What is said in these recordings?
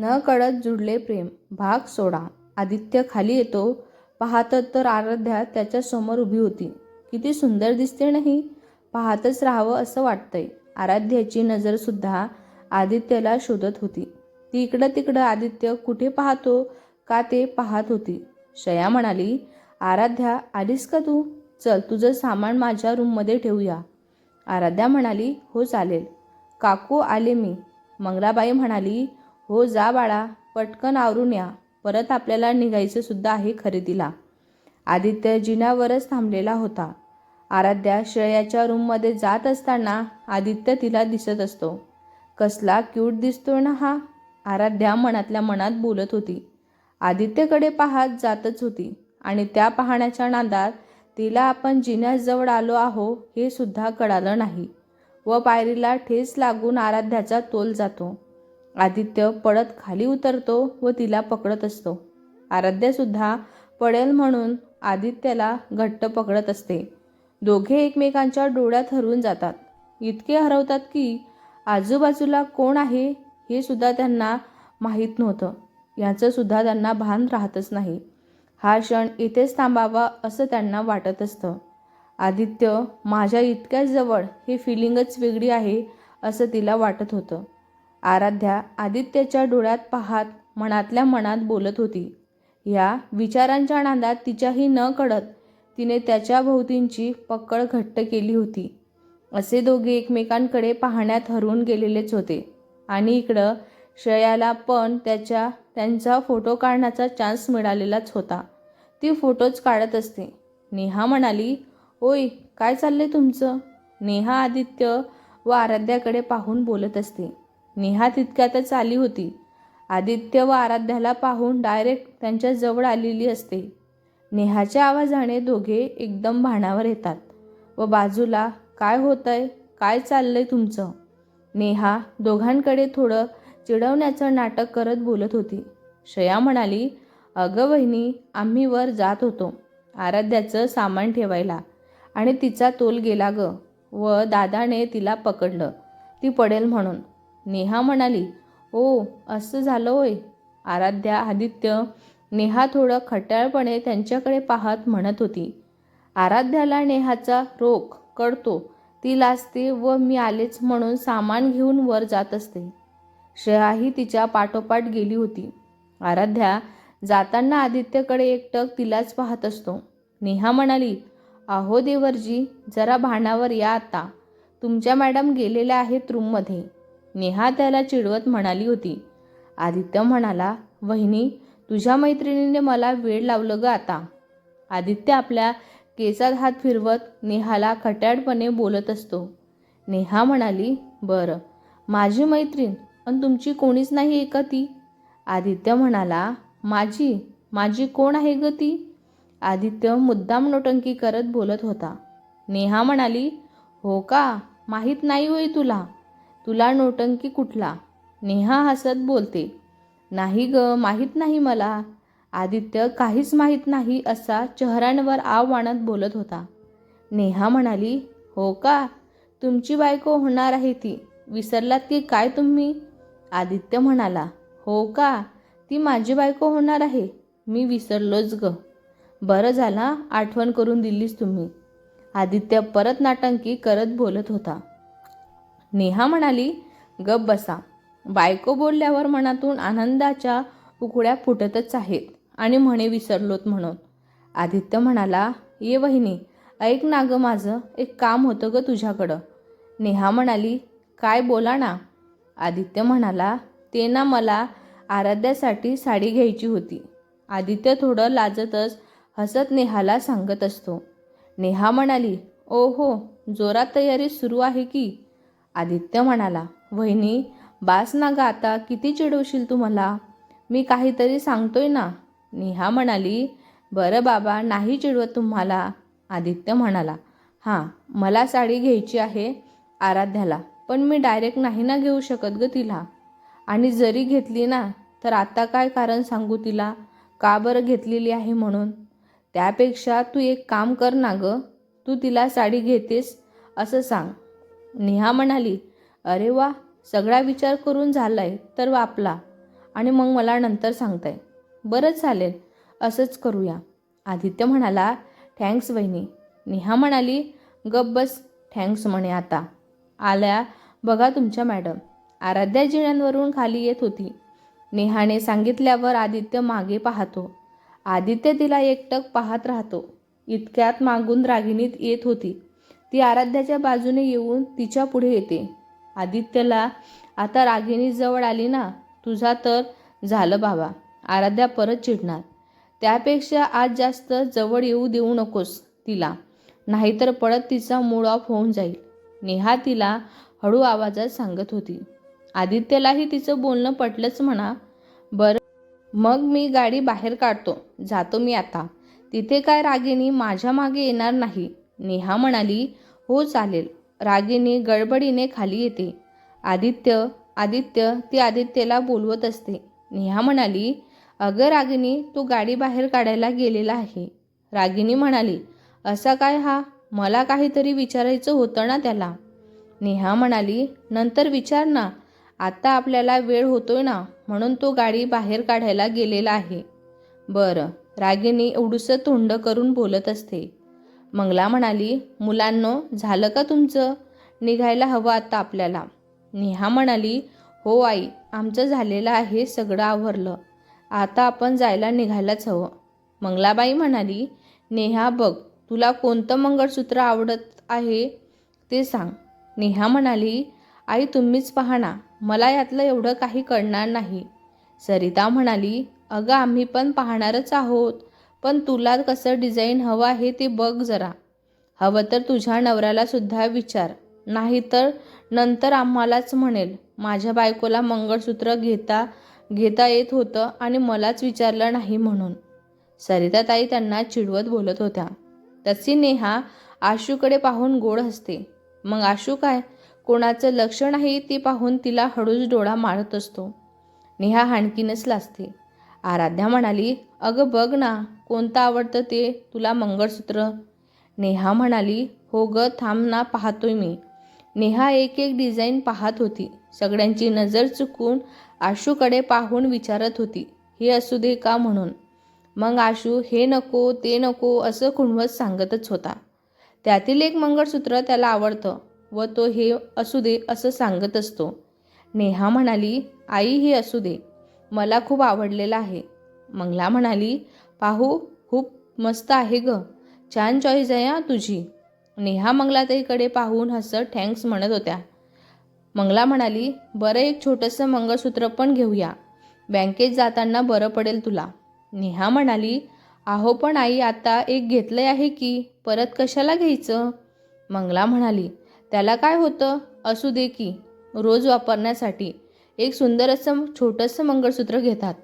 न कळत जुडले प्रेम. भाग सोडा. आदित्य खाली येतो. पाहतं तर आराध्या त्याच्यासमोर उभी होती. किती सुंदर दिसते नाही? पाहतच राहावं असं वाटतंय. आराध्याची नजरसुद्धा आदित्यला शोधत होती. ती इकडं तिकडं आदित्य कुठे पाहतो? का ते पाहत होती? शया म्हणाली आराध्या आलीस का तू? चल तुझं सामान माझ्या रूममध्ये ठेवूया. आराध्या म्हणाली हो चालेल. काकू आले मी. मंगलाबाई म्हणाली हो जा बाळा पटकन आवरून या. परत आपल्याला निघायचं सुद्धा आहे खरेदीला. आदित्य जिन्यावरच थांबलेला होता. आराध्या श्रेयाच्या रूममध्ये जात असताना आदित्य तिला दिसत असतो. कसला क्यूट दिसतोय ना हा? आराध्या मनातल्या मनात बोलत होती. आदित्यकडे पाहत जातच होती आणि त्या पाहण्याच्या नादात तिला आपण जिन्याजवळ आलो आहो हे सुद्धा कळालं नाही. व पायरीला ठेस लागून आराध्याचा तोल जातो. आदित्य पडत खाली उतरतो व तिला पकडत असतो. आराध्यासुद्धा पडेल म्हणून आदित्याला घट्ट पकडत असते. दोघे एकमेकांच्या डोळ्यात हरवून जातात. इतके हरवतात की आजूबाजूला कोण आहे हे सुद्धा त्यांना माहीत नव्हतं. याचं सुद्धा त्यांना भान राहतच नाही. हा क्षण इथेच थांबावा असं त्यांना वाटत असतं. आदित्य माझ्या इतक्याच जवळ हे फिलिंगच वेगळी आहे असं तिला वाटत होतं. आराध्या आदित्यच्या डोळ्यात पाहात मनातल्या मनात बोलत होती. या विचारांच्या नांदात तिच्याही न कळत तिने त्याच्या भोवतींची पकड घट्ट केली होती. असे दोघे एकमेकांकडे पाहण्यात हरवून गेलेलेच होते. आणि इकडं श्रेयाला पण त्याच्या त्यांचा फोटो काढण्याचा चान्स मिळालेलाच होता. ती फोटोच काढत असते. नेहा म्हणाली ओय काय चाललंय तुमचं? नेहा आदित्य व आराध्याकडे पाहून बोलत असते. नेहा तितक्यातच आली होती. आदित्य व आराध्याला पाहून डायरेक्ट त्यांच्या जवळ आलेली असते. नेहाच्या आवाजाने दोघे एकदम भाणावर येतात. व बाजूला काय होतंय? काय चाललंय तुमचं? नेहा दोघांकडे थोडं चिडवण्याचं नाटक करत बोलत होती. श्रेया म्हणाली अगं वहिनी आम्ही वर जात होतो. आराध्याचं सामान ठेवायला. आणि तिचा तोल गेला ग. व दादाने तिला पकडलं. ती पडेल म्हणून. नेहा म्हणाली ओ असं झालं होय? आराध्या आदित्य नेहा थोडं खट्याळपणे त्यांच्याकडे पाहत म्हणत होती. आराध्याला नेहाचा रोख कळतो. ती लाजते व मी आलेच म्हणून सामान घेऊन वर जात असते. श्रेयाही तिच्या पाठोपाठ गेली होती. आराध्या जाताना आदित्यकडे एकटक तिलाच पाहत असतो. नेहा म्हणाली अहो देवरजी जरा भाणावर या आता. तुमच्या मॅडम गेलेल्या आहेत रूममध्ये. नेहा त्याला चिडवत म्हणाली होती. आदित्य म्हणाला वहिनी तुझ्या मैत्रिणीने मला वेळ लावलं ग आता. आदित्य आपल्या केसात हात फिरवत नेहाला खट्याळपणे बोलत असतो. नेहा म्हणाली बरं माझी मैत्रीण आणि तुमची कोणीच नाही का ती? आदित्य म्हणाला माझी माझी कोण आहे ग ती? आदित्य मुद्दाम नोटंकी करत बोलत होता. नेहा म्हणाली हो का? माहीत नाही होई तुला. तुला नोटंकी कुठला? नेहा हसत बोलते. नाही ग माहीत नाही मला. आदित्य काहीच माहीत नाही असा चेहऱ्यांवर आव आणत बोलत होता. नेहा म्हणाली हो का? तुमची बायको होणार आहे ती. विसरलात की काय तुम्ही? आदित्य म्हणाला हो का? ती माझी बायको होणार आहे. मी विसरलोच ग. बरं झाला आठवण करून दिलीस तुम्ही. आदित्य परत नाटंकी करत बोलत होता. नेहा म्हणाली गप बसा. बायको बोलल्यावर मनातून आनंदाच्या उकड्या फुटतच आहेत आणि म्हणे विसरलोत म्हणून. आदित्य म्हणाला ये वहिनी ऐक ना गं माझं एक काम होतं ग तुझ्याकडं. नेहा म्हणाली काय बोला ना. आदित्य म्हणाला ते ना मला आराध्यासाठी साडी घ्यायची होती. आदित्य थोडं लाजतच हसत नेहाला सांगत असतो. नेहा म्हणाली ओ हो जोरात तयारी सुरू आहे की? आदित्य म्हणाला वहिनी बास ना गं आता किती चिडवशील तू मला? मी काहीतरी सांगतोय ना. नेहा म्हणाली बरं बाबा नाही चिडवत तुम्हाला. आदित्य म्हणाला हां मला साडी घ्यायची आहे आराध्याला पण मी डायरेक्ट नाही ना घेऊ शकत ग तिला. आणि जरी घेतली ना तर आता काय कारण सांगू तिला? का बरं घेतलेली आहे म्हणून? त्यापेक्षा तू एक काम कर ना गं तू तिला साडी घेतेस असं सांग. नेहा म्हणाली अरे वा सगळा विचार करून झालाय तर वापला. आणि मग मला नंतर सांगताय. बरं चालेल असंच करूया. आदित्य म्हणाला थँक्स वहिनी. नेहा म्हणाली गप बस थँक्स म्हणे आता. आल्या बघा तुमच्या मॅडम आराध्या जिण्यांवरून खाली येत होती. नेहाने सांगितल्यावर आदित्य मागे पाहतो. आदित्य तिला एकटक पाहत राहतो. इतक्यात मागून रागिणीत येत होती. ती आराध्याच्या बाजूने येऊन तिच्या पुढे येते. आदित्यला आता रागिनी जवळ आली ना तुझा तर झालं बाबा. आराध्या परत चिडणार. त्यापेक्षा आज जास्त जवळ येऊ देऊ नकोस तिला. नाहीतर पडत तिचा मूड ऑफ होऊन जाईल. नेहा तिला हळू आवाजात सांगत होती. आदित्यलाही तिचं बोलणं पटलंच म्हणा. बरं मग मी गाडी बाहेर काढतो. जातो मी आता. तिथे काय रागिनी माझ्या मागे येणार नाही. नेहा म्हणाली हो चालेल. रागिनी गडबडीने खाली येते. आदित्य आदित्य ती आदित्यला बोलवत असते. नेहा म्हणाली अगं रागिनी तू गाडी बाहेर काढायला गेलेला आहे. रागिनी म्हणाली असा काय हा? मला काहीतरी विचारायचं होतं ना त्याला. नेहा म्हणाली नंतर विचार ना. आता आपल्याला वेळ होतोय ना म्हणून तो गाडी बाहेर काढायला गेलेला आहे. बरं. रागिनी एवढूसं तोंड करून बोलत असते. मंगला म्हणाली मुलांनो झालं का तुमचं? निघायला हवं आता आपल्याला. नेहा म्हणाली हो आई आमचं झालेलं आहे सगळं आवरलं. आता आपण जायला निघायलाच हवं. मंगलाबाई म्हणाली नेहा बघ तुला कोणतं मंगळसूत्र आवडत आहे ते सांग. नेहा म्हणाली आई तुम्हीच पाहणा मला यातलं एवढं काही कळणार नाही. सरिता म्हणाली अगं आम्ही पण पाहणारच आहोत. पण तुला कसं डिझाईन हवं आहे ते बघ जरा. हवं तर तुझ्या नवऱ्याला सुद्धा विचार. नाही तर नंतर आम्हालाच म्हणेल माझ्या बायकोला मंगळसूत्र घेता घेता येत होतं आणि मलाच विचारलं नाही म्हणून. सरिताताई त्यांना चिडवत बोलत होत्या. तशी नेहा आशूकडे पाहून गोड हसते. मग आशू काय? कोणाचं लक्ष नाही ती पाहून तिला हळूच डोळा मारत असतो. नेहा हाणकीनच लाजते. आराध्या म्हणाली अगं बघ ना कोणतं आवडतं ते? तुला मंगळसूत्र. नेहा म्हणाली हो ग थांब ना पाहतोय मी. नेहा एक एक डिझाईन पाहत होती. सगळ्यांची नजर चुकून आशूकडे पाहून विचारत होती हे असू दे का म्हणून? मग आशू हे नको ते नको असं खुणवत सांगतच होता. त्यातील एक मंगळसूत्र त्याला आवडतं व तो हे असू दे असं सांगत असतो. नेहा म्हणाली आई हे असू दे. मला खूप आवडलेलं आहे. मंगला म्हणाली पाहू खूप मस्त आहे ग. छान चॉईस आहे हा तुझी. नेहा मंगलाताईकडे पाहून हसत थँक्स म्हणत होत्या. मंगला म्हणाली बरं एक छोटंसं मंगळसूत्र पण घेऊया. बँकेत जाताना बरं पडेल तुला. नेहा म्हणाली आहो पण आई आता एक घेतलंय आहे की परत कशाला घ्यायचं? मंगला म्हणाली त्याला काय होतं? असू दे की. रोज वापरण्यासाठी. एक सुंदर असं छोटंसं मंगळसूत्र घेतात.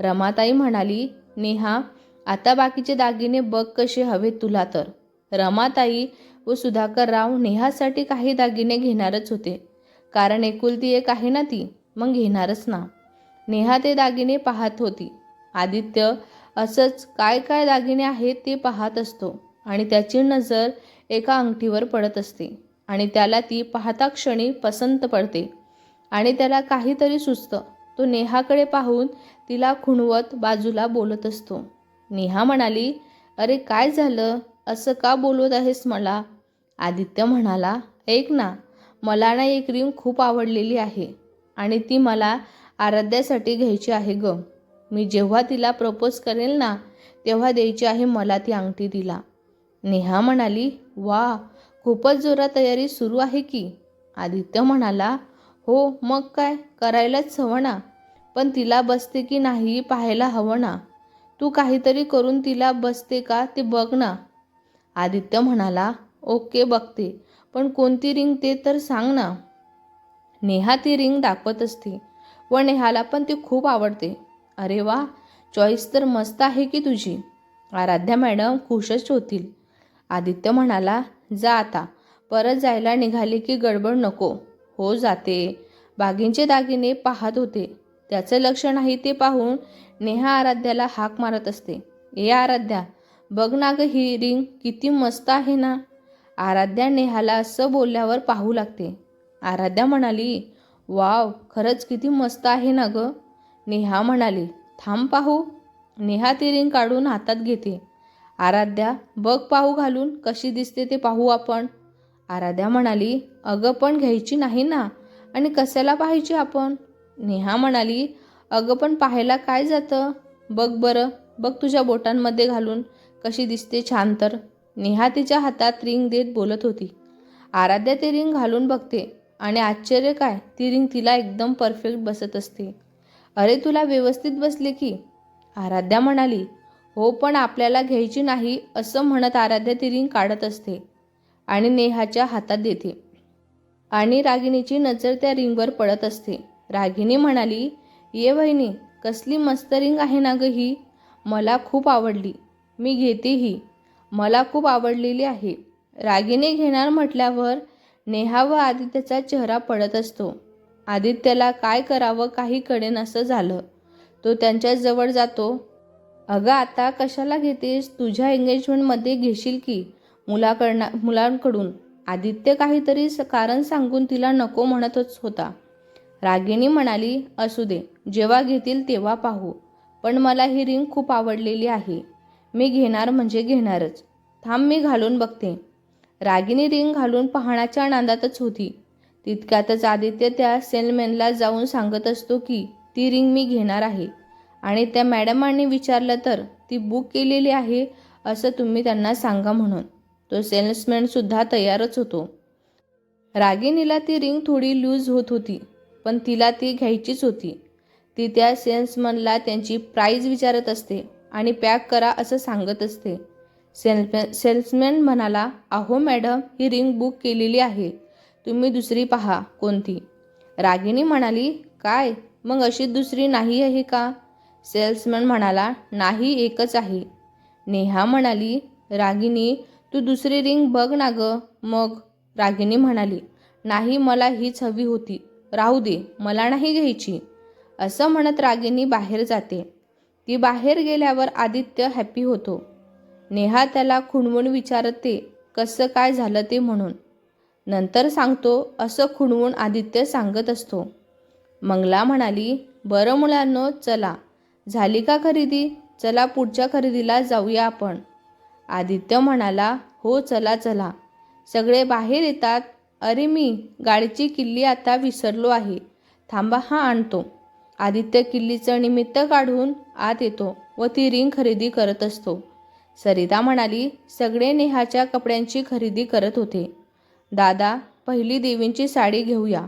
रमाताई म्हणाली नेहा आता बाकीचे दागिने बघ कसे हवेत तुला तर. रमाताई व सुधाकरराव नेहासाठी काही दागिने घेणारच होते. कारण एकुलती एक आहे ना ती मग घेणारच ना. नेहा ते दागिने पाहत होती. आदित्य असंच काय काय दागिने आहेत ते पाहत असतो आणि त्याची नजर एका अंगठीवर पडत असते आणि त्याला ती पाहता क्षणी पसंत पडते. आणि त्याला काहीतरी सुचतं. तो नेहाकडे पाहून तिला खुणवत बाजूला बोलत असतो. नेहा म्हणाली अरे काय झालं? असं का बोलवत आहेस मला? आदित्य म्हणाला ऐक ना मला ना एक रिंग खूप आवडलेली आहे आणि ती मला आराध्यासाठी घ्यायची आहे ग. मी जेव्हा तिला प्रपोज करेल ना तेव्हा द्यायची आहे मला ती अंगठी तिला. नेहा म्हणाली वा खूपच जोरात तयारी सुरू आहे की. आदित्य म्हणाला हो मग काय? करायलाच हवं ना. पण तिला बसते की नाही पाहायला हवं ना. तू काहीतरी करून तिला बसते का ते बघ ना. आदित्य म्हणाला ओके बघते. पण कोणती रिंग ते तर सांग ना. नेहा ती रिंग दाखवत असते. व नेहाला पण ती खूप आवडते. अरे वा चॉईस तर मस्त आहे की तुझी? आराध्या मॅडम खुशच होतील. आदित्य म्हणाला जा आता. परत जायला निघाले की गडबड नको. हो जाते. बागींचे दागिने पाहत होते. त्याचं लक्ष नाही ते पाहून नेहा आराध्याला हाक मारत असते. ए आराध्या बघ ना ग ही रिंग किती मस्त आहे ना. आराध्या नेहाला असं बोलल्यावर पाहू लागते. आराध्या म्हणाली वाव खरंच किती मस्त आहे ना ग. नेहा म्हणाली थांब पाहू. नेहा ती रिंग काढून हातात घेते. आराध्या बघ पाहू घालून कशी दिसते ते पाहू आपण. आराध्या म्हणाली अगं पण घ्यायची नाही ना. आणि कशाला पाहायची आपण? नेहा म्हणाली अगं पण पाहायला काय जातं? बघ बरं बघ तुझ्या बोटांमध्ये घालून कशी दिसते छान तर. नेहा तिच्या हातात रिंग देत बोलत होती. आराध्या ती रिंग घालून बघते आणि आश्चर्य काय ती रिंग तिला एकदम परफेक्ट बसत असते. अरे तुला व्यवस्थित बसले की. आराध्या म्हणाली हो पण आपल्याला घ्यायची नाही असं म्हणत आराध्या ती रिंग काढत असते. आणि नेहाच्या हातात देते. आणि रागिणीची नजर त्या रिंगवर पडत असते. रागिणी म्हणाली ये वहिनी कसली मस्त रिंग आहे ना ग ही? मला खूप आवडली. मी घेते ही. मला खूप आवडलेली आहे. रागिणी घेणार म्हटल्यावर नेहा व आदित्यचा चेहरा पडत असतो. आदित्यला काय करावं काही कळेन असं झालं. तो त्यांच्या जवळ जातो. अगं आता कशाला घेतेस? तुझ्या एंगेजमेंटमध्ये घेशील की? मुलाकडना मुलांकडून आदित्य काहीतरी स- कारण सांगून तिला नको म्हणतच होता. रागिणी म्हणाली असू दे जेव्हा घेतील तेव्हा पाहू. पण मला ही रिंग खूप आवडलेली आहे. मी घेणार म्हणजे घेणारच. थांब मी घालून बघते. रागिणी रिंग घालून पाहण्याच्या आनंदातच होती. तितक्यातच आदित्य त्या सेलमॅनला जाऊन सांगत असतो की ती रिंग मी घेणार आहे. आणि त्या मॅडमांनी विचारलं तर ती बुक केलेली आहे असं तुम्ही त्यांना सांगा म्हणून. तो सेल्समॅनसुद्धा तयारच होतो. रागिणीला ती रिंग थोडी लूज होत होती पण तिला ती घ्यायचीच होती. ती त्या सेल्समनला त्यांची प्राईज विचारत असते आणि पॅक करा असं सांगत असते. सेल्समॅन सेल्समॅन म्हणाला अहो मॅडम ही रिंग बुक केलेली आहे. तुम्ही दुसरी पहा कोणती? रागिणी म्हणाली काय? मग अशी दुसरी नाही आहे का? सेल्समॅन म्हणाला नाही एकच आहे. नेहा म्हणाली रागिनी तू दुसरी रिंग बघ ना ग. मग रागिनी म्हणाली नाही मला हीच हवी होती. राहू दे मला नाही घ्यायची. असं म्हणत रागिनी बाहेर जाते. ती बाहेर गेल्यावर आदित्य हॅपी होतो. नेहा त्याला खुणवून विचारते कसं काय झालं ते म्हणून? नंतर सांगतो असं खुणवून आदित्य सांगत असतो. मंगला म्हणाली बरं मुलांनो चला. झाली का खरेदी? चला पुढच्या खरेदीला जाऊया आपण. आदित्य म्हणाला हो चला चला. सगळे बाहेर येतात. अरे मी गाडीची किल्ली आता विसरलो आहे. थांबा हा आणतो. आदित्य किल्लीचं निमित्त काढून आत येतो व ती रिंग खरेदी करत असतो. सरिता म्हणाली सगळे नेहाच्या कपड्यांची खरेदी करत होते. दादा पहिली देवींची साडी घेऊया.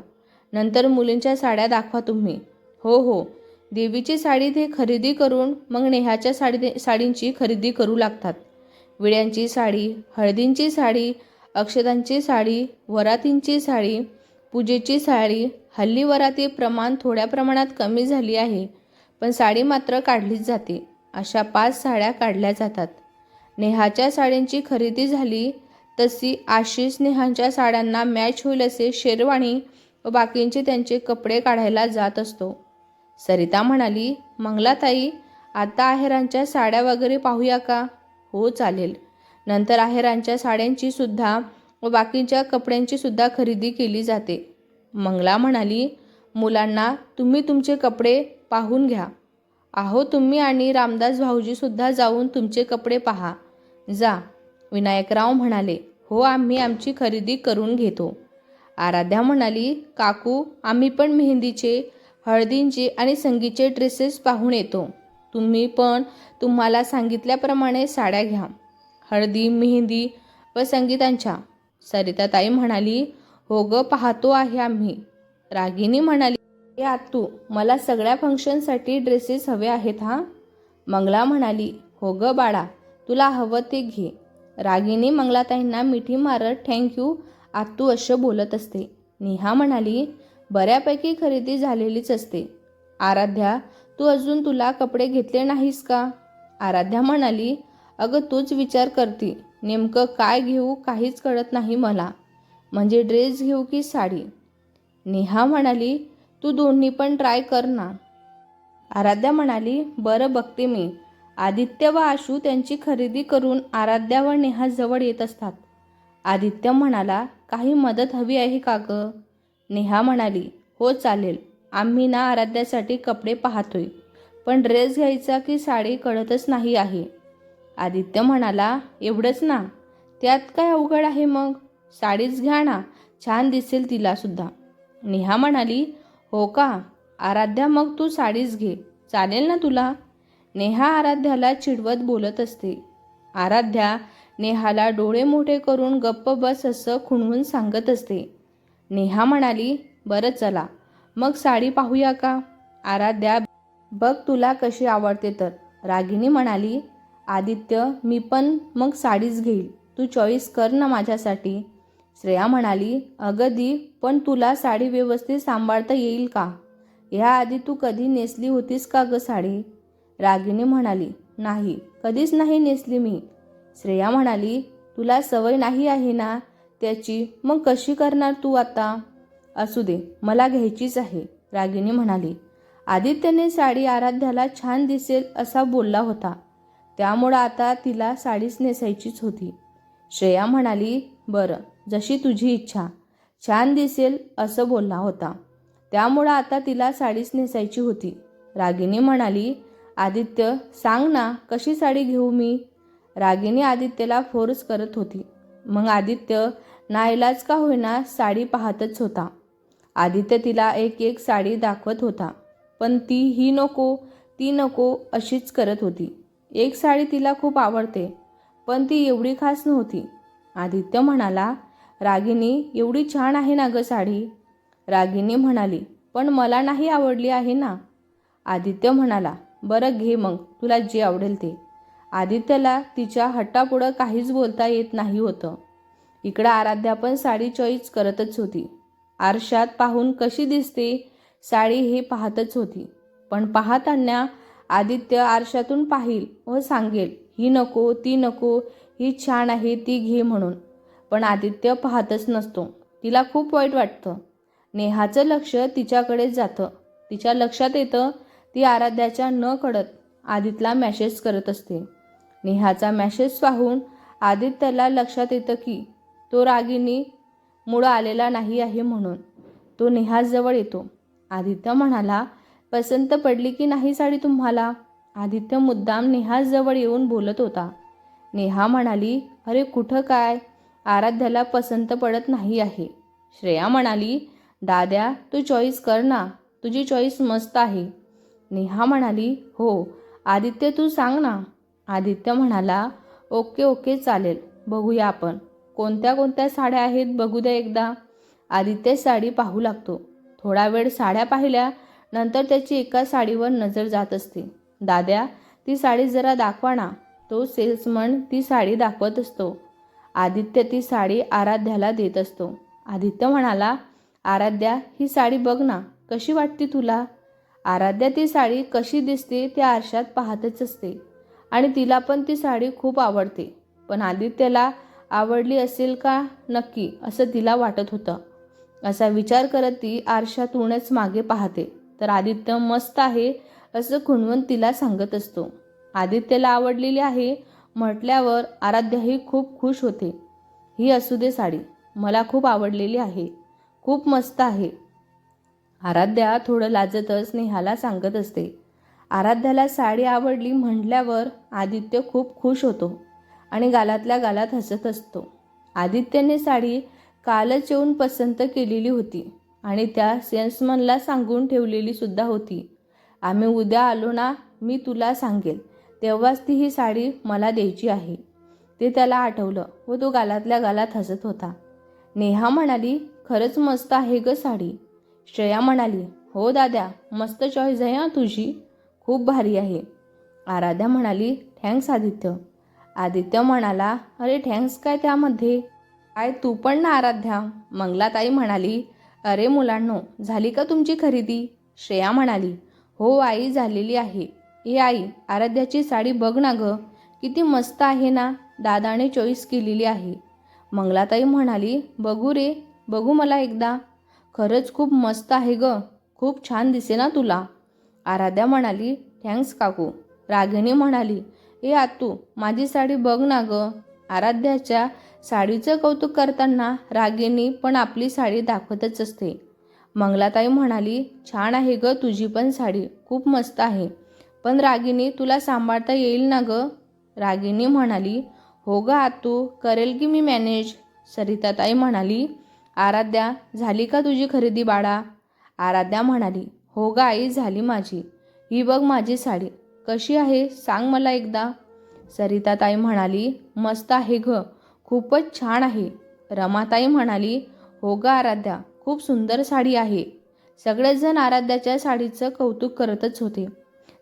नंतर मुलींच्या साड्या दाखवा तुम्ही. हो हो. देवीची साडी ते खरेदी करून मग नेहाच्या साडी साडींची खरेदी करू लागतात. विड्यांची साडी हळदींची साडी अक्षतांची साडी वरातींची साडी पूजेची साडी हल्ली वराती प्रमाण थोड्या प्रमाणात कमी झाली आहे पण साडी मात्र काढलीच जाते. अशा पाच साड्या काढल्या जातात. नेहाच्या साड्यांची खरेदी झाली तशी आशिष नेहांच्या साड्यांना मॅच होईल असे शेरवाणी व बाकींचे त्यांचे कपडे काढायला जात असतो. सरिता म्हणाली मंगलाताई आता आहेरांच्या साड्या वगैरे पाहूया का? हो चालेल. नंतर आहेरांच्या साड्यांची सुद्धा व बाकीच्या कपड्यांची सुद्धा खरेदी केली जाते. मंगला म्हणाली मुलांना तुम्ही तुमचे कपडे पाहून घ्या. आहो तुम्ही आणि रामदास भाऊजीसुद्धा जाऊन तुमचे कपडे पहा. जा. विनायकराव म्हणाले हो आम्ही आमची खरेदी करून घेतो. आराध्या म्हणाली काकू आम्ही पण मेहंदीचे हळदींचे आणि संगीतचे ड्रेसेस पाहून येतो. तुम्ही पण तुम्हाला सांगितल्याप्रमाणे साड्या घ्या. हळदी मेहंदी व संगीतांच्या. सरिताताई म्हणाली हो ग पाहतो आहे आम्ही. रागिनी म्हणाली "ए आतू मला सगळ्या फंक्शनसाठी ड्रेसेस हवे आहेत हां? मंगला म्हणाली हो ग बाळा तुला हवं ते घे. रागिनी मंगलाताईंना मिठी मारत थँक्यू आतू असं बोलत असते. नेहा म्हणाली बऱ्यापैकी खरेदी झालेलीच असते. आराध्या तू अजून तुला कपडे घेतले नाहीस का? आराध्या म्हणाली अगं तूच विचार करती. नेमकं काय घेऊ काहीच कळत नाही मला. म्हणजे ड्रेस घेऊ की साडी? नेहा म्हणाली तू दोन्ही पण ट्राय कर ना. आराध्या म्हणाली बरं बघते मी. आदित्य व आशू त्यांची खरेदी करून आराध्या व नेहा जवळ येत असतात. आदित्य म्हणाला काही मदत हवी आहे का ग? नेहा म्हणाली हो चालेल. आम्ही ना आराध्यासाठी कपडे पाहतोय. पण ड्रेस घ्यायचा की साडी कळतच नाही आहे. आदित्य म्हणाला एवढंच ना? त्यात काय अवघड आहे मग? साडीच घ्या ना छान दिसेल तिलासुद्धा नेहा म्हणाली हो का? आराध्या मग तू साडीच घे. चालेल ना तुला? नेहा आराध्याला चिडवत बोलत असते. आराध्या नेहाला डोळे मोठे करून गप्प बस असं खुणवून सांगत असते. नेहा म्हणाली बरं चला. मग साडी पाहूया का? आराध्या बघ तुला कशी आवडते तर. रागिनी म्हणाली आदित्य मी पण मग साडीच घेईल. तू चॉईस कर ना माझ्यासाठी. श्रेया म्हणाली अगदी पण तुला साडी व्यवस्थित सांभाळता येईल का? ह्याआधी तू कधी नेसली होतीस का ग साडी? रागिनी म्हणाली नाही कधीच नाही नेसली मी. श्रेया म्हणाली तुला सवय नाही आहे ना त्याची? मग कशी करणार तू आता? असू दे मला घ्यायचीच आहे रागिनी म्हणाली. आदित्यने साडी आराध्याला छान दिसेल असा बोलला होता. त्यामुळं आता तिला साडीच नेसायचीच होती. श्रेया म्हणाली बरं जशी तुझी इच्छा. छान दिसेल असं बोलला होता. त्यामुळं आता तिला साडीच नेसायची होती. रागिनी म्हणाली आदित्य सांग ना कशी साडी घेऊ मी? रागिनी आदित्यला फोर्स करत होती. मग आदित्य नाईलाज का होईना साडी पाहतच होता. आदित्य तिला एक एक साडी दाखवत होता. पण ती ही नको ती नको अशीच करत होती. एक साडी तिला खूप आवडते पण ती एवढी खास नव्हती. आदित्य म्हणाला रागिनी एवढी छान आहे ना ग साडी. रागिनी म्हणाली पण मला नाही आवडली आहे ना. आदित्य म्हणाला बरं घे मग तुला जे आवडेल ते. आदित्यला तिच्या हट्टापुढं काहीच बोलता येत नाही होतं. इकडं आराध्या पण साडी चॉईस करतच होती. आरशात पाहून कशी दिसते? साडी हे पाहतच होती. पण पाहताना आदित्य आरशातून पाहिल व सांगेल ही नको ती नको ही छान आहे ती घे म्हणून. पण आदित्य पाहतच नसतो. तिला खूप वाईट वाटतं. नेहाचं लक्ष तिच्याकडेच जातं. तिच्या लक्षात येतं ती आराध्याच्या न कळत आदित्यला मॅसेज करत असते. नेहाचा मॅसेज पाहून आदित्यला लक्षात येतं की तो रागिनी मुळं आलेला नाही आहे म्हणून. तो नेहाजवळ येतो. आदित्य म्हणाला पसंत पडली की नाही साडी तुम्हाला? आदित्य मुद्दाम नेहाजवळ येऊन बोलत होता. नेहा म्हणाली अरे कुठं काय? आराध्याला पसंत पडत नाही आहे. श्रेया म्हणाली दाद्या तू चॉईस कर ना. तुझी चॉईस मस्त आहे. नेहा म्हणाली हो आदित्य तू सांग ना. आदित्य म्हणाला ओके ओके चालेल. बघूया आपण. कोणत्या कोणत्या साड्या आहेत बघू द्या एकदा. आदित्य साडी पाहू लागतो. थोडा वेळ साड्या पाहिल्या नंतर त्याची एका साडीवर नजर जात असते. दाद्या ती साडी जरा दाखवा ना. तो सेल्समन ती साडी दाखवत असतो. आदित्य ती साडी आराध्याला देत असतो. आदित्य म्हणाला आराध्या ही साडी बघ ना कशी वाटते तुला? आराध्या ती साडी कशी दिसते ते आरशात पाहतच असते. आणि तिला पण ती साडी खूप आवडते. पण आदित्यला आवडली असेल का? नक्की असं तिला वाटत होतं. असा विचार करत ती आरशातूनच मागे पाहते. तर आदित्य मस्त आहे असं खुणवून तिला सांगत असतो. आदित्यला आवडलेली आहे म्हटल्यावर आराध्याही खूप खुश होते. ही असू दे साडी मला खूप आवडलेली आहे. खूप मस्त आहे. आराध्या थोडं लाजतच नेहाला सांगत असते. आराध्याला साडी आवडली म्हटल्यावर आदित्य खूप खुश होतो. आणि गालातल्या गालात हसत असतो. आदित्यने साडी कालच येऊन पसंत केलेली होती आणि त्या सेल्समनला सांगून ठेवलेली सुद्धा होती. आम्ही उद्या आलो ना मी तुला सांगेल. तेव्हाच ती ही साडी मला द्यायची आहे. ते त्याला आठवलं व तो गालातल्या गालात हसत होता. नेहा म्हणाली खरंच मस्त आहे ग साडी. श्रेया म्हणाली हो दाद्या मस्त चॉईस आहे हां तुझी. खूप भारी आहे. आराध्या म्हणाली थँक्स आदित्य. आदित्य म्हणाला अरे थँक्स काय त्यामध्ये? काय तू पण ना आराध्या. मंगलाताई म्हणाली अरे मुलांनो झाली का तुमची खरेदी? श्रेया म्हणाली हो आई झालेली आहे. ए आई आराध्याची साडी बघ ना ग. किती मस्त आहे ना? दादाने चॉईस केलेली आहे. मंगलाताई म्हणाली बघू रे बघू मला एकदा. खरंच खूप मस्त आहे ग. खूप छान दिसे ना तुला. आराध्या म्हणाली थँक्स काकू. रागिणी म्हणाली हे आतू माझी साडी बघ ना ग. आराध्याच्या साडीचं कौतुक करताना रागिणी पण आपली साडी दाखवतच असते. मंगलाताई म्हणाली छान आहे ग तुझी पण साडी खूप मस्त आहे. पण रागिनी तुला सांभाळता येईल ना ग? रागिनी म्हणाली हो ग आतू करेल की मी मॅनेज? सरिताताई म्हणाली आराध्या झाली का तुझी खरेदी बाळा? आराध्या म्हणाली हो ग आई झाली माझी. ही बघ माझी साडी. कशी आहे? सांग मला एकदा. सरिताताई म्हणाली मस्त आहे घ खूपच छान आहे. रमाताई म्हणाली हो ग आराध्या खूप सुंदर साडी आहे. सगळेजण आराध्याच्या साडीचं कौतुक करतच होते.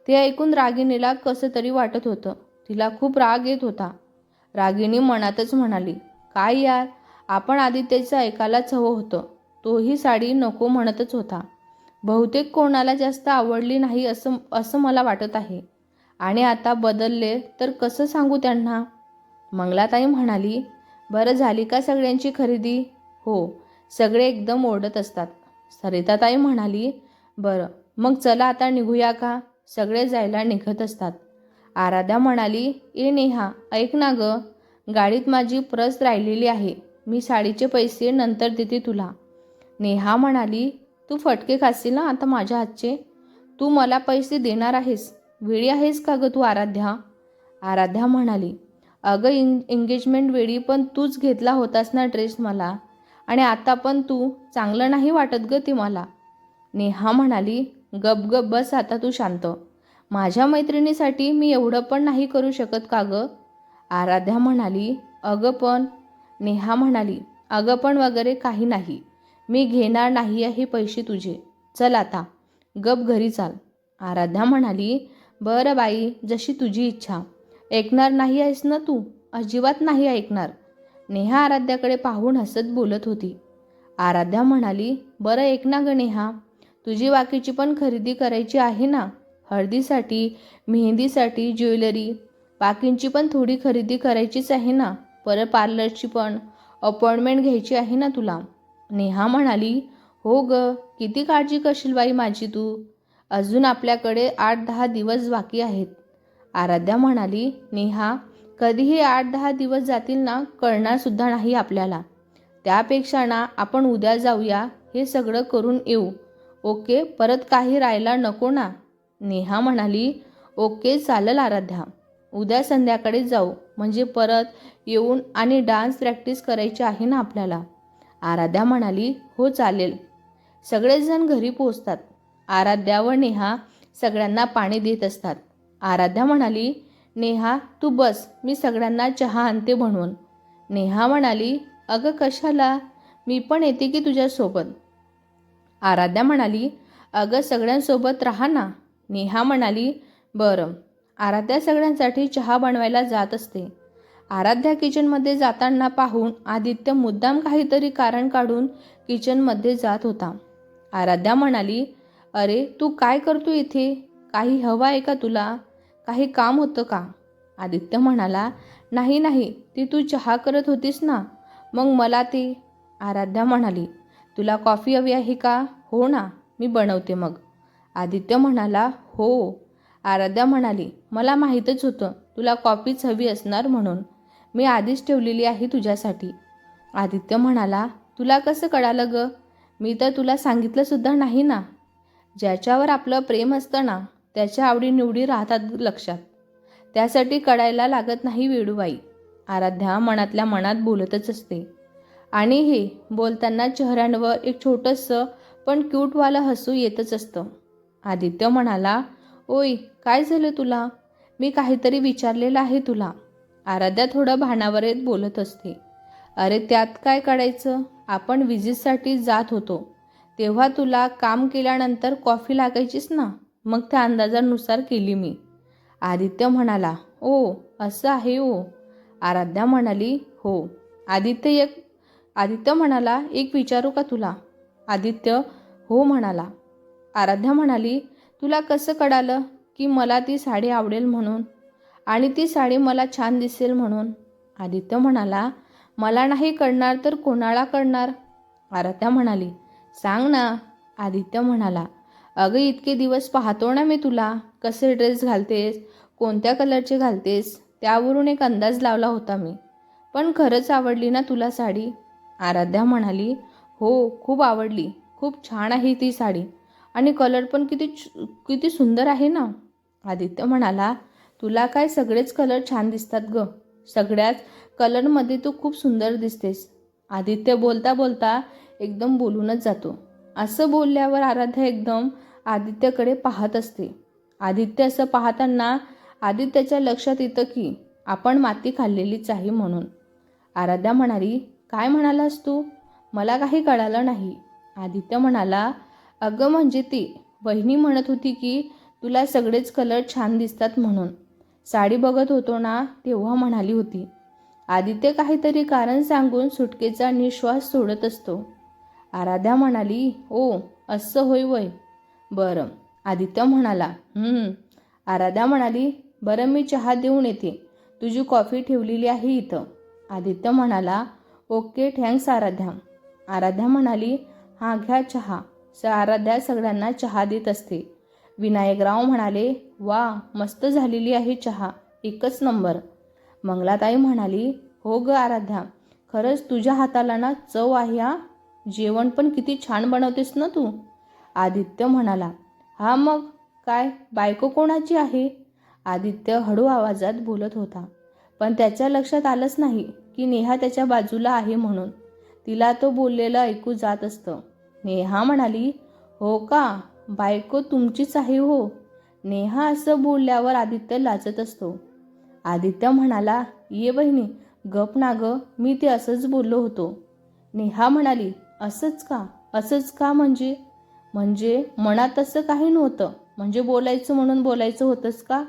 ते ऐकून रागिणीला कसं तरी वाटत होतं. तिला खूप राग येत होता. रागिणी मनातच म्हणाली काय यार आपण आदित्यचं ऐकायलाच हवं होतं. तोही साडी नको म्हणतच होता. बहुतेक कोणाला जास्त आवडली नाही असं असं मला वाटत आहे. आणि आता बदलले तर कसं सांगू त्यांना? मंगलाताई म्हणाली बरं झाली का सगळ्यांची खरेदी? हो सगळे एकदम ओरडत असतात. सरिताताई म्हणाली बरं मग चला आता निघूया का? सगळे जायला निघत असतात. आराध्या म्हणाली ए नेहा ऐक ना ग गाडीत माझी प्रस राहिलेली आहे मी साडीचे पैसे नंतर देते तुला. नेहा म्हणाली तू फटके खाशील ना आता माझ्या हातचे? तू मला पैसे देणार आहेस वेळी आहेस का ग तू आराध्या? आराध्या म्हणाली अगं इंग एंगेजमेंट वेळी पण तूच घेतला होतास ना ड्रेस मला. आणि आता पण तू चांगलं नाही वाटत ग ती मला. नेहा म्हणाली गप गप बस आता तू शांत. माझ्या मैत्रिणीसाठी मी एवढं पण नाही करू शकत का ग? आराध्या म्हणाली अगं पण. नेहा म्हणाली अगं पण वगैरे काही नाही. मी घेणार नाही आहे पैसे तुझे. चल आता. गप घरी चाल. आराध्या म्हणाली बरं बाई जशी तुझी इच्छा. ऐकणार नाही आहेस ना तू? अजिबात नाही ऐकणार. नेहा आराध्याकडे पाहून हसत बोलत होती. आराध्या म्हणाली बरं ऐक ना ग नेहा. तुझी बाकीची पण खरेदी करायची आहे ना? हळदीसाठी मेहंदीसाठी ज्वेलरी. बाकींची पण थोडी खरेदी करायचीच आहे ना? परत पार्लरची पण. अपॉइंटमेंट घ्यायची आहे ना तुला? नेहा म्हणाली हो ग. किती काळजी करशील बाई माझी तू? अजून आपल्याकडे आठ दहा दिवस बाकी आहेत. आराध्या म्हणाली नेहा कधीही आठ दहा दिवस जातील ना कळणारसुद्धा नाही आपल्याला. त्यापेक्षा ना आपण उद्या जाऊया हे सगळं करून येऊ. ओके परत काही राहायला नको ना. नेहा म्हणाली ओके चालेल आराध्या. उद्या संध्याकाळी जाऊ. म्हणजे परत येऊन आणि डान्स प्रॅक्टिस करायची आहे ना आपल्याला. आराध्या म्हणाली हो चालेल. सगळेजण घरी पोहोचतात. आराध्या व नेहा सगळ्यांना पाणी देत असतात. आराध्या म्हणाली नेहा तू बस मी सगळ्यांना चहा आणते म्हणून. नेहा म्हणाली अगं कशाला? मी पण येते की तुझ्यासोबत. आराध्या म्हणाली अगं सगळ्यांसोबत राहा ना. नेहा म्हणाली बरं. आराध्या सगळ्यांसाठी चहा बनवायला जात असते. आराध्या किचनमध्ये जाताना पाहून आदित्य मुद्दाम काहीतरी कारण काढून किचनमध्ये जात होता. आराध्या म्हणाली अरे तू काय करतो इथे? काही हवं आहे का तुला? काही काम होतं का? आदित्य म्हणाला नाही नाही ती तू चहा करत होतीस ना? मग मला ती. आराध्या म्हणाली तुला कॉफी हवी आहे का? हो ना मी बनवते मग. आदित्य म्हणाला हो. आराध्या म्हणाली मला माहीतच होतं तुला कॉफीच हवी असणार म्हणून. मी आधीच ठेवलेली आहे तुझ्यासाठी. आदित्य म्हणाला तुला कसं कळालं ग? मी तर तुला सांगितलंसुद्धा नाही ना. ज्याच्यावर आपलं प्रेम असतं ना त्याच्या आवडीनिवडी राहतात लक्षात. त्यासाठी कळायला लागत नाही वेडूबाई. आराध्या मनातल्या मनात बोलतच असते. आणि हे बोलताना चेहऱ्यांवर एक छोटंसं पण क्यूटवालं हसू येतच असतं. आदित्य म्हणाला ओय काय झालं तुला? मी काहीतरी विचारलेलं आहे तुला. आराध्या थोडं भानावर येत बोलत असते. अरे त्यात काय काढायचं? आपण विजिटसाठी जात होतो. तेव्हा तुला काम केल्यानंतर कॉफी लागायचीच ना? मग त्या अंदाजानुसार केली मी. आदित्य म्हणाला ओ असं आहे ओ. आराध्या म्हणाली हो. आदित्य एक आदित्य म्हणाला एक विचारू का तुला? आदित्य हो म्हणाला. आराध्या म्हणाली तुला कसं कळालं की मला ती साडी आवडेल म्हणून? आणि ती साडी मला छान दिसेल म्हणून? आदित्य म्हणाला मला नाही कळणार तर कोणाला कळणार? आराध्या म्हणाली सांग ना. आदित्य म्हणाला अगं इतके दिवस पाहतो ना मी तुला. कसे ड्रेस घालतेस? कोणत्या कलरचे घालतेस? त्यावरून एक अंदाज लावला होता मी. पण खरंच आवडली ना तुला साडी? आराध्या म्हणाली हो खूप आवडली. खूप छान आहे ती साडी. आणि कलर पण किती किती सुंदर आहे ना. आदित्य म्हणाला तुला काय सगळेच कलर छान दिसतात ग. सगळ्याच कलरमध्ये तू खूप सुंदर दिसतेस. आदित्य बोलता बोलता एकदम बोलूनच जातो. असं बोलल्यावर आराध्या एकदम आदित्यकडे पाहत असते. आदित्य असं पाहताना आदित्यच्या लक्षात येतं की आपण माती खाल्लेलीच आहे म्हणून. आराध्या म्हणाली काय म्हणालास तू? मला काही कळालं नाही. आदित्य म्हणाला अगं म्हणजे ती वहिनी म्हणत होती की तुला सगळेच कलर छान दिसतात म्हणून. साडी बघत होतो ना तेव्हा म्हणाली होती. आदित्य काहीतरी कारण सांगून सुटकेचा निश्वास सोडत असतो. आराध्या म्हणाली ओ असं होय वय. बरं. आदित्य म्हणाला आराध्या म्हणाली बरं मी चहा देऊन येते. तुझी कॉफी ठेवलेली आहे इथं. आदित्य म्हणाला ओके थँक्स आराध्या. आराध्या म्हणाली हां घ्या चहा. स आराध्या सगळ्यांना चहा देत असते. विनायकराव म्हणाले वा मस्त झालेली आहे चहा. एकच नंबर. मंगलाताई म्हणाली हो ग आराध्या. खरंच तुझ्या हाताला ना चव आहे हा. जेवण पण किती छान बनवतेस ना तू? आदित्य म्हणाला. हा मग काय बायको कोणाची आहे? आदित्य हळू आवाजात बोलत होता. पण त्याच्या लक्षात आलंच नाही की नेहा त्याच्या बाजूला आहे म्हणून. तिला तो बोललेलं ऐकू जात असतं. नेहा म्हणाली हो का? बायको तुमचीच आहे हो. नेहा असं बोलल्यावर आदित्य लाजत असतो. आदित्य म्हणाला ये बहिणी गप ना ग मी ते असंच बोललो होतो. नेहा म्हणाली असंच का? असंच का म्हणजे? म्हणजे मनात तसं काही नव्हतं. म्हणजे बोलायचं म्हणून बोलायचं होतंच का?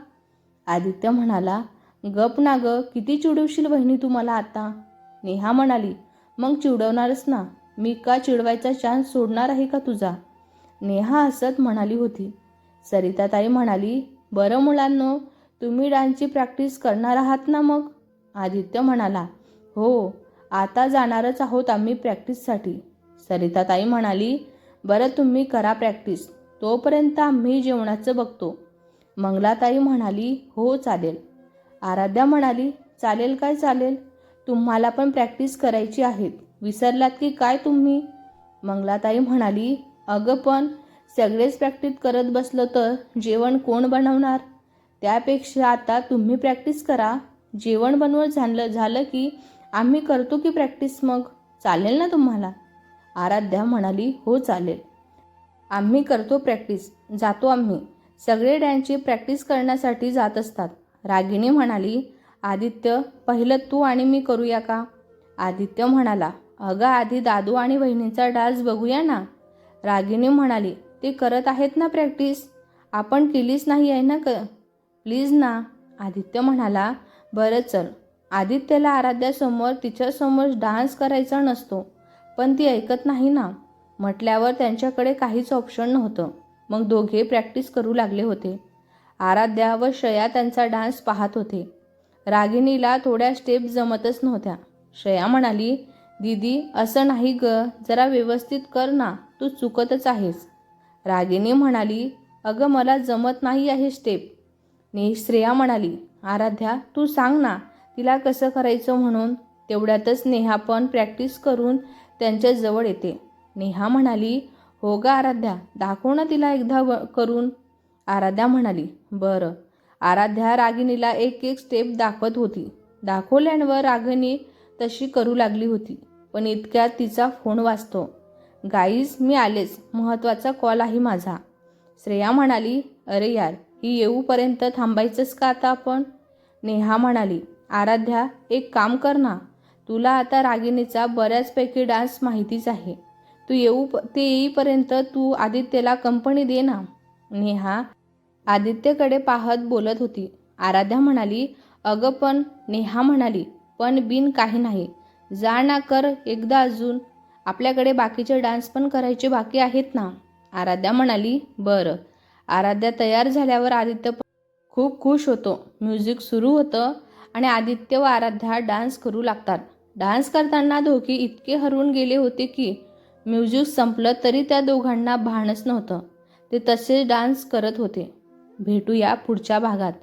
आदित्य म्हणाला गप ना ग किती चिडवशील बहिणी तुम्हाला आता? नेहा म्हणाली मग चिडवणारच ना. मी का चिडवायचा चान्स सोडणार आहे का तुझा? नेहा हसत म्हणाली होती. सरिताताई म्हणाली बरं मुलांनो तुम्ही डान्सची प्रॅक्टिस करणार आहात ना मग? आदित्य म्हणाला हो आता जाणारच आहोत आम्ही प्रॅक्टिससाठी. सरिताताई म्हणाली बरं तुम्ही करा प्रॅक्टिस. तोपर्यंत आम्ही जेवणाचं बघतो. मंगलाताई म्हणाली हो चालेल. आराध्या म्हणाली चालेल काय चालेल? तुम्हाला पण प्रॅक्टिस करायची आहेत. विसरलात की काय तुम्ही? मंगलाताई म्हणाली अगं पण सगळेच प्रॅक्टिस करत बसलो तर जेवण कोण बनवणार? त्यापेक्षा आता तुम्ही प्रॅक्टिस करा. जेवण बनवत झालं झालं की आम्ही करतो की प्रॅक्टिस मग? चालेल ना तुम्हाला? आराध्या म्हणाली हो चालेल. आम्ही करतो प्रॅक्टिस. जातो आम्ही. सगळे डॅनची प्रॅक्टिस करण्यासाठी जात असतात. रागिणी म्हणाली आदित्य पहिलं तू आणि मी करूया का? आदित्य म्हणाला अगं आधी दादू आणि बहिणीचा डान्स बघूया ना. रागिणी म्हणाली ते करत आहेत ना प्रॅक्टिस? आपण केलीच नाही आहे ना क प्लीज ना. आदित्य म्हणाला बरं चल. आदित्यला आराध्यासमोर तिच्यासमोर डान्स करायचा नसतो. पण ती ऐकत नाही ना. म्हटल्यावर त्यांच्याकडे काहीच ऑप्शन नव्हतं. मग दोघे प्रॅक्टिस करू लागले होते. आराध्या व श्रेया त्यांचा डान्स पाहत होते. रागिणीला थोड्या स्टेप जमतच नव्हत्या. श्रेया म्हणाली दीदी असं नाही ग. जरा व्यवस्थित कर ना. तू चुकतच आहेस. रागिणी म्हणाली अगं मला जमत नाही आहे स्टेप ने श्रेया म्हणाली आराध्या तू सांग ना तिला कसं करायचं म्हणून? तेवढ्यातच नेहा पण प्रॅक्टिस करून त्यांच्याजवळ येते. नेहा म्हणाली हो ग आराध्या दाखव ना तिला एकदा व करून. आराध्या म्हणाली बरं. आराध्या रागिणीला एक एक स्टेप दाखवत होती. दाखवल्यावर रागिणी तशी करू लागली होती पण इतक्यात तिचा फोन वाजतो. गाईज मी आलेच. महत्त्वाचा कॉल आहे माझा. श्रेया म्हणाली अरे यार ही येऊपर्यंत थांबायचंच का आता आपण? नेहा म्हणाली आराध्या एक काम कर ना. तुला आता रागिणीचा बऱ्याचपैकी डान्स माहितीच आहे. तू येऊ ते येईपर्यंत तू आदित्यला कंपनी दे ना. नेहा आदित्यकडे पाहत बोलत होती. आराध्या म्हणाली अगं पण नेहा म्हणाली पण बिन काही नाही. जा ना कर एकदा अजून. आपल्याकडे बाकीचे डान्स पण करायचे बाकी आहेत ना. आराध्या म्हणाली बरं. आराध्या तयार झाल्यावर आदित्य खूप खुश होतो. म्युझिक सुरू होतं आणि आदित्य व आराध्या डान्स करू लागतात. डान्स करताना दोघे इतके हरवून गेले होते की म्युझिक संपलं तरी त्या दोघांना भानच नव्हतं. ते तसेच डान्स करत होते. भेटूया पुढच्या भागात.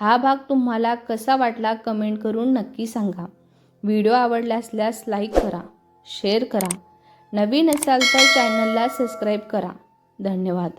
हा भाग तुम्हाला कसा वाटला कमेंट करून नक्की सांगा. व्हिडिओ आवडला असल्यास लाईक करा शेअर करा. नवीन असाल तर चॅनलला सबस्क्राईब करा. धन्यवाद.